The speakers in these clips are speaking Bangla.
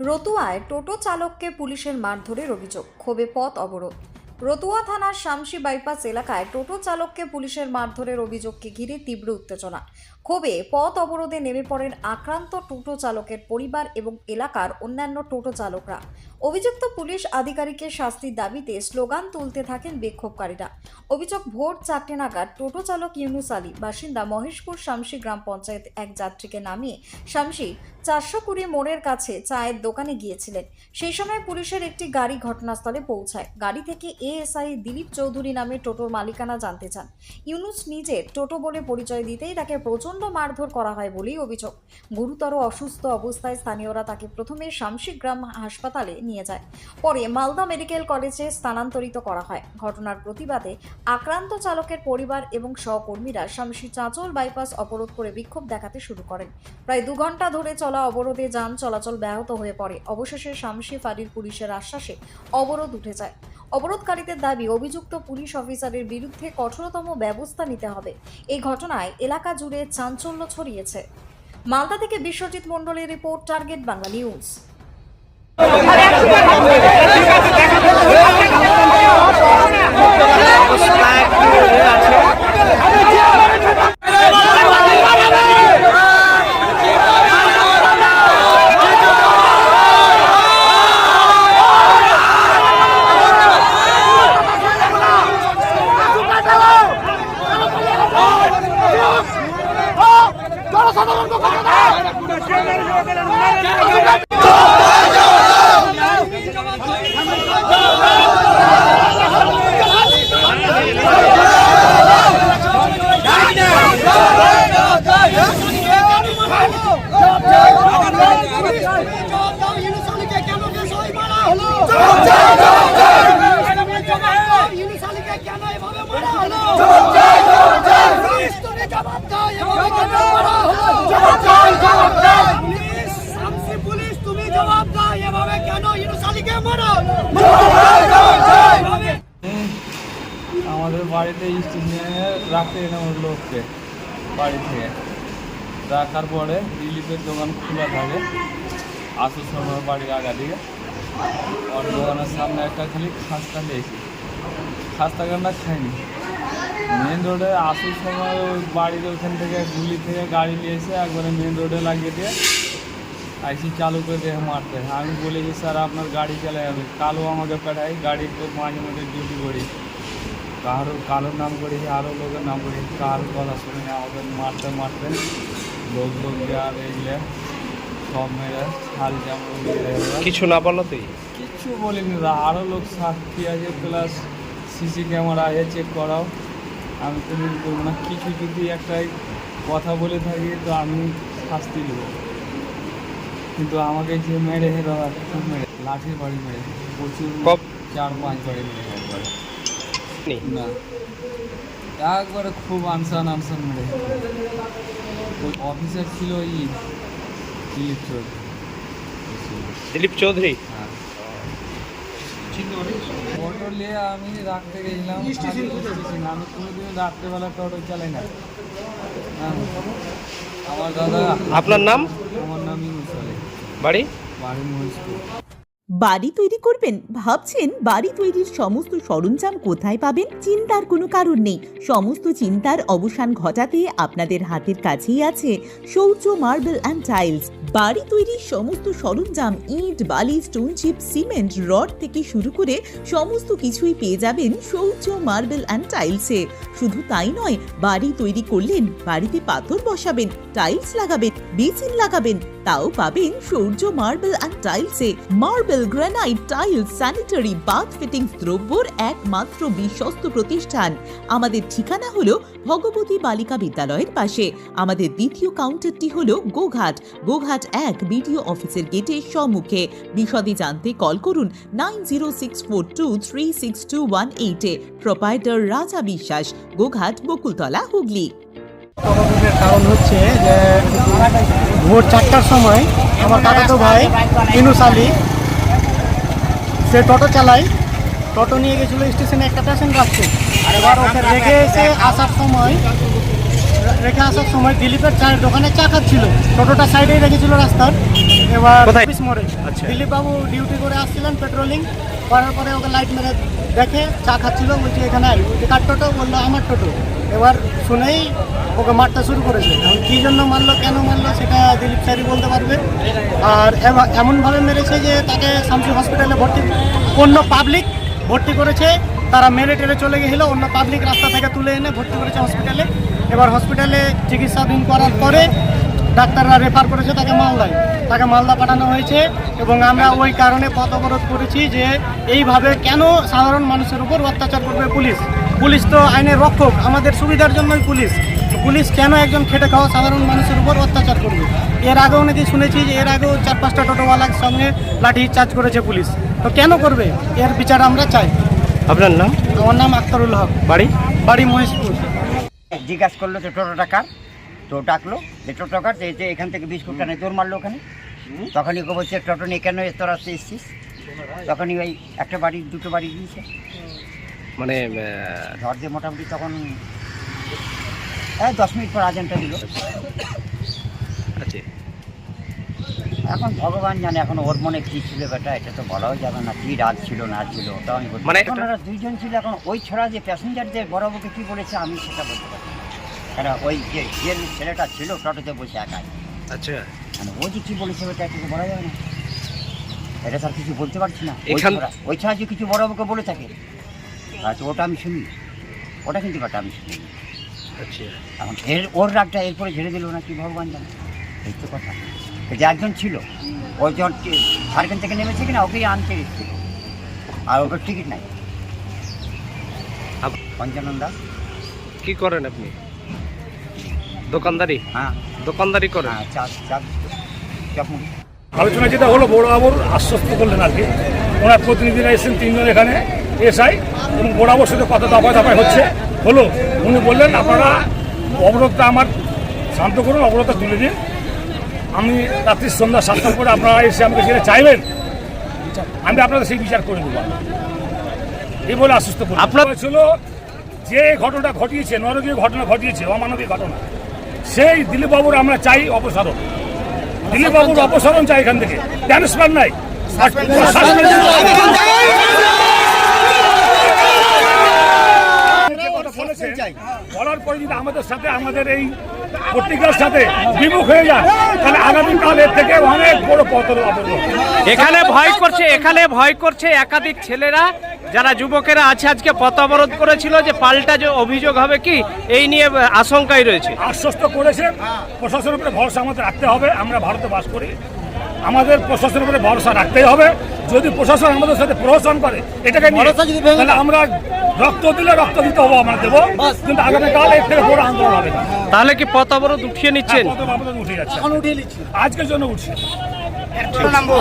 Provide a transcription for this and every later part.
রতুয়ায় টোটো চালককে পুলিশের মারধরের অভিযোগ, ক্ষোভে পথ অবরোধ। রতুয়া থানার শামসি বাইপাস এলাকায় টোটো চালককে পুলিশের মারধরের অভিযোগকে ঘিরে তীব্র উত্তেজনা। ক্ষোভে পথ অবরোধে নেমে পড়েন আক্রান্ত টোটো চালকের পরিবার এবং এলাকার অন্যান্য টোটো চালকরা। অভিযুক্ত পুলিশ আধিকারিকের শাস্তির দাবিতে স্লোগান তুলতে থাকেন বিক্ষোভকারীরা। অভিযোগ, ভোর চারটে নাগাদ টোটো চালক ইউনুস আলী, বাসিন্দা মহেশপুর শামসি গ্রাম পঞ্চায়েত এক যাত্রীকে নামিয়ে শামসি চারশো কুড়ি মোড়ের কাছে চায়ের দোকানে গিয়েছিলেন। সেই সময় পুলিশের একটি গাড়ি ঘটনাস্থলে পৌঁছায়। গাড়ি থেকে এএসআই দিলীপ চৌধুরী নামে টোটোর মালিকানা জানতে চান। ইউনুস নিজে টোটো বলে পরিচয় দিতেই তাকে প্রচণ্ড মারধর করা হয় বলেই অভিযোগ। গুরুতর অসুস্থ অবস্থায় স্থানীয়রা তাকে প্রথমে শামসি গ্রাম হাসপাতালে নিয়ে যায়। পরে মালদা মেডিকেল কলেজে স্থানান্তরিত করা হয়। ঘটনার প্রতিবাদে আক্রান্ত চালকের পরিবার এবং সহকর্মীরা শামসি চাঁচল বাইপাস অবরোধ করে বিক্ষোভ দেখাতে শুরু করেন। প্রায় দু ঘণ্টা ধরে চলা অবরোধে যান চলাচল ব্যাহত হয়ে পড়ে। অবশেষে শামসি ফাঁড়ির পুলিশের আশ্বাসে অবরোধ উঠে যায়। অবরোধকারীদের দাবি, অভিযুক্ত পুলিশ অফিসারের বিরুদ্ধে কঠোরতম ব্যবস্থা নিতে হবে। এই ঘটনায় এলাকা জুড়ে চাঞ্চল্য ছড়িয়েছে। মালদা থেকে বিশ্বজিৎ মন্ডলের রিপোর্ট, টার্গেট বাংলা নিউজ। আমাদের বাড়িতে স্টেশনে রাখতে এনে ওর লোককে বাড়ি থেকে। রাখার পরে দিলীপের দোকান খোলা থাকে। আসার সময় বাড়ির আগা দিকে। ওর দোকানের সামনে একটা খালি খাস্তা দিয়েছি খাস্তা কান্না খাইনি। মেন রোডে আসার সময় ওই বাড়ির ওখান থেকে গুলি থেকে গাড়ি নিয়ে এসে একবারে মেন রোডে লাগিয়ে দিয়ে আইসি চালু করে দিয়ে মারতে। আমি বলেছি স্যার, আপনার গাড়ি চলে যাবে কালো আমাকে পাঠাই, গাড়ি তো মাঝে মাঝে ডিউটি করি। কারও কারোর নাম করেছি আরও লোকের নাম করেছি কার কথা শুনে আমাদের মারতে মারতে লোক লোক আর এগুলো সব মেরে হাল জামা কিছু না বলল তুই? কিচ্ছু বলিনি আরও লোক সাক্ষী আছে প্লাস সিসি ক্যামেরা আছে চেক করাও। আমি তো কিছু করব না কিছু যদি একটাই কথা বলে থাকি তো আমি শাস্তি দেবো। কিন্তু আমাকে যে মেরে খুব মেরে লাঠির বাড়ি মেরে প্রচুর চার পাঁচ বাড়ি মেরে একবারে। নেই না। একবারে খুব আনসান আনসান মেরে ওই অফিসার ছিল ই দিলীপ চৌধুরী। দিলীপ চৌধুরী? হ্যাঁ। অটো নিয়ে আমি রাখতে গেছিলাম। স্টেশন আমি কোনোদিন রাত্রেবেলা টোটো চালাই না। হ্যাঁ। আমার দাদা আপনার নাম? আমার নাম ইউনুস বাড়ি? বাড়ি মহেশপুর। বাড়ি তৈরি করবেন? ভাবছেন বাড়ি তৈরির সমস্ত সরঞ্জাম কোথায় পাবেন? চিন্তার কোনো কারণ নেই। সমস্ত চিন্তার অবসান ঘটাতে আপনাদের হাতের কাছেই আছে শৌচ, মার্বেল অ্যান্ড টাইলস বাড়ি তৈরির সমস্ত সরঞ্জাম, ইট, বালি স্টোন চিপ সিমেন্ট রড থেকে শুরু করে সমস্ত কিছুই পেয়ে যাবেন শৌচ, মার্বেল অ্যান্ড টাইলসে শুধু তাই নয়, বাড়ি তৈরি করলেন, বাড়িতে পাথর বসাবেন টাইলস লাগাবেন, বেসিন লাগাবেন, তাও পাবেন Shaurya marble and টাইলসে marble granite tiles sanitary bath fittings দ্রব্যর একমাত্র বিশ্বস্ত প্রতিষ্ঠান। আমাদের ঠিকানা হলো ভগবতী বালিকা বিদ্যালয়ের পাশে। আমাদের দ্বিতীয় কাউন্টারটি হলো গোঘাট। গোঘাট এক বিডিও অফিসের গেটের সম্মুখে। বিশদে জানতে কল করুন nine zero six four two three six two one এইটে প্রোপাইটার রাজা বিশ্বাস। গোঘাট বকুলতলা হুগলি। কারণ হচ্ছে যে ভোর চারটার সময় আমার কাকাতো ভাই ইনুস আলী সে টোটো চালায়। টোটো নিয়ে গেছিল স্টেশনে একটা পেশেন্ট রাখতে এবার ওকে রেখে এসে আসার সময় রেখে আসার সময় দিলীপের চায়ের দোকানে চা খাচ্ছিল। টোটোটা সাইডেই রেখেছিল রাস্তার। এবার? অফিস মোড়ে। আচ্ছা। দিলীপ বাবু ডিউটি করে আসছিলেন পেট্রোলিং করার পরে ওকে লাইট মেরে দেখে চা খাচ্ছিল বলছে এখানে আই বলছে কার টোটো? বলল আমার টোটো। এবার শুনেই ওকে মারতে শুরু করেছে। এখন কী জন্য মারলো কেন মারলো সেটা দিলীপ স্যারই বলতে পারবে। আর এমনভাবে মেরেছে যে তাকে শামসি হসপিটালে ভর্তি অন্য পাবলিক ভর্তি করেছে। তারা মেরে টেরে চলে গেছিল অন্য পাবলিক রাস্তা থেকে তুলে এনে ভর্তি করেছে হসপিটালে এবার হসপিটালে চিকিৎসাধীন করার পরে ডাক্তাররা রেফার করেছে তাকে মালদায়। তাকে মালদা পাঠানো হয়েছে এবং আমরা ওই কারণে পথ অবরোধ করেছি যে এইভাবে কেন সাধারণ মানুষের উপর অত্যাচার করবে পুলিশ? পুলিশ তো আইনের রক্ষক আমাদের সুবিধার জন্যই পুলিশ। তো পুলিশ কেন একজন খেটে খাওয়া সাধারণ মানুষের উপর অত্যাচার করবে? এর আগেও নাকি শুনেছি যে এর আগেও চার পাঁচটা টোটোওয়ালার সঙ্গে লাঠি চার্জ করেছে পুলিশ। তো কেন করবে? এর বিচার আমরা চাই। আপনার নাম? আমার নাম আক্তারুল হক। বাড়ি? বাড়ি মহেশপুর। জিজ্ঞাসা করল যে টোটোটা কার? তো ডাকলো যে টোটো কার যে যে এখান থেকে বিস্কুটটা নেই তোর মারলো ওখানে। তখনই ওকে বলছে টোটো নিয়ে কেন তোর এসছিস? তখনই ওই একটা বাড়ি দুটো বাড়ি দিয়েছে মানে ঝড় দিয়ে মোটামুটি তখন এই দশ মিনিট পর আজানটা দিল। এখন ভগবান জানে এখন ওর মনে কী ছিল বেটা এটা তো বলাও যাবে না কী রাত ছিল না ছিল ওটা আমি বলতে মানে ওনারা দুইজন ছিল এখন ওই ছড়া যে প্যাসেঞ্জারদের বড়বাবুকে কী বলেছে আমি সেটা বলতে পারি। কেন ওই যে যে ছেলেটা ছিল টোটোতে বসে একাই। আচ্ছা। মানে ও যে কি বলেছে ওটা কিছু বলা যাবে না। এটা তার কিছু বলতে পারছি না। ওই ছাড়া- যে কিছু বড় বলে থাকে আচ্ছা ওটা আমি শুনি। ওটা কিন্তু আমি শুনি। আচ্ছা। এখন এর ওর রাগটা এরপরে ঝেড়ে দিল না কি ভগবান জানে। এই তো কথা। যে একজন ছিল ওই যখন টি- ঝাড়খণ্ড থেকে নেমেছে কিনা ওকেই আনতে এসেছিল। আর ওকে টিকিট নাই। পঞ্চানন দাস কি করেন আপনি? দোকানদারি? হ্যাঁ। দোকানদারি করেন হ্যাঁ আলোচনা যেটা হলো বড়বাবুর আশ্বস্ত করলেন আর কি। ওনার প্রতিনিধিরা এসেছেন তিনজন এখানে এসআই এবং বড়াবুর সাথে কথা দফায় দফায় হচ্ছে। হলো উনি বললেন আপনারা অবরোধটা আমার শান্ত করুন অবরোধটা তুলে দিন আমি রাত্রি সন্ধ্যা সাতটার পরে আপনারা এসে আমাকে সেটা চাইবেন আমি আপনাদের সেই বিচার করে দেবো। এই বলে আশ্বস্ত করি আপনার- আপনার ছিল যে ঘটনা ঘটিয়েছে নরকীয় ঘটনা ঘটিয়েছে অমানবিক ঘটনা সেই দিলীপবাবুর আমরা চাই অপসারণ। দিলীপবাবুর অপসারণ চাই এখান থেকে। ট্রান্সফার নাই। বলার পরে যদি আমাদের সাথে, আমাদের এই পত্রিকার সাথে বিমুখ হয়ে যায় তাহলে আগামীকাল এর থেকে অনেক বড় পতন এখানে ভয় করছে, এখানে ভয় করছে একাধিক ছেলেরা। যারা যুবকেরা আছে আজকে পথ অবরোধ করেছিল যে পাল্টা যে অভিযোগ হবে কি এই নিয়ে আশঙ্কাই রয়েছে। আশ্বস্ত করেছে। প্রশাসনের উপরে ভরসা আমাদের রাখতে হবে আমরা ভারতে বাস করি। আমাদের প্রশাসনের উপরে ভরসা রাখতেই হবে। যদি প্রশাসন আমাদের সাথে প্রহসন করে এটাকে তাহলে আমরা রক্ত দিলে রক্ত দিতে হবে আমরা দেবো। কিন্তু আগামীকাল এর থেকে বড় আন্দোলন হবে তাহলে কি পথ অবরোধ উঠিয়ে নিচ্ছেন? উঠে যাচ্ছে। আজকের জন্য উঠছে।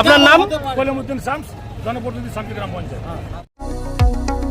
আপনার নাম? কলিমুদ্দিন শামস জনপ্রতিনিধি শান্তিগ্রাম পঞ্চায়েত।